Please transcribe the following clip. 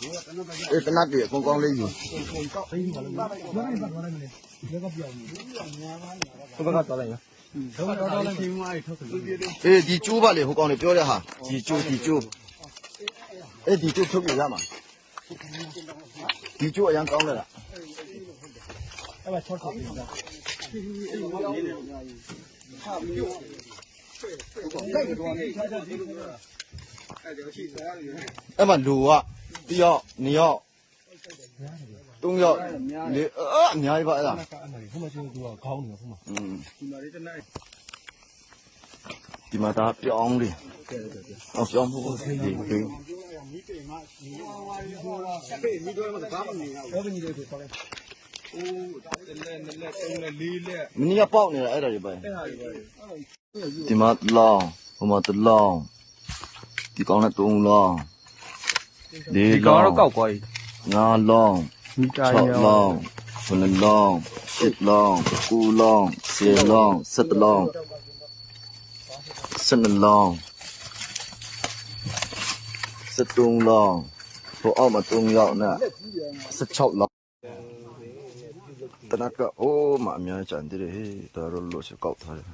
အေးတနတ်ကြီးအကုန်ကောင်းလေးယူဘက်ကသွားလိုက်ရအေးဒီကျိုးပါလေဟိုကောင်နေပြောတဲ့ဟာဒီကျိုးဒီကျိုးအေးဒီကျိုးထုတ်ပြရမှာဒီကျိုးအရင်ကောင်းတယ်လားအဲ့မှာချောက်ချောက်ပြီးသားအဲ့မှာလူက တယောက်နှစ်ယောက်သုံးယောက်လေအာအများကြီးပါအဲ့ဒါအဲ့မှာဟိုမှာချင်းသူကခေါင်းနေဟိုမှာอืมဒီမှာဒါပြောင်းလေအောင်ပြောင်းဖို့ဒီဒီအဲ့ဒီလေးကိုသွားလိုက်မင်းကပေါက်နေတာအဲ့ဒါတွေပဲဒီမှာလောင်းဟိုမှာတလောင်းဒီကောင်းနဲ့သုံးလောင်း ဒီဒီလောကောင်င်းတော့ကောက်သွားပြီငါလောင်းမိကာ6ရောလောင်း9လောင်း10လောင်း9လောင်း10လောင်း17လောင်း12လောင်း13လောင်းဟိုအောက်မှာ3ယောက်နဲ့16လောင်းတနက်ကအိုးမအများကြီးကြံသေးတယ်ဟေးတော်တော်လို့စကောက်ထားတယ်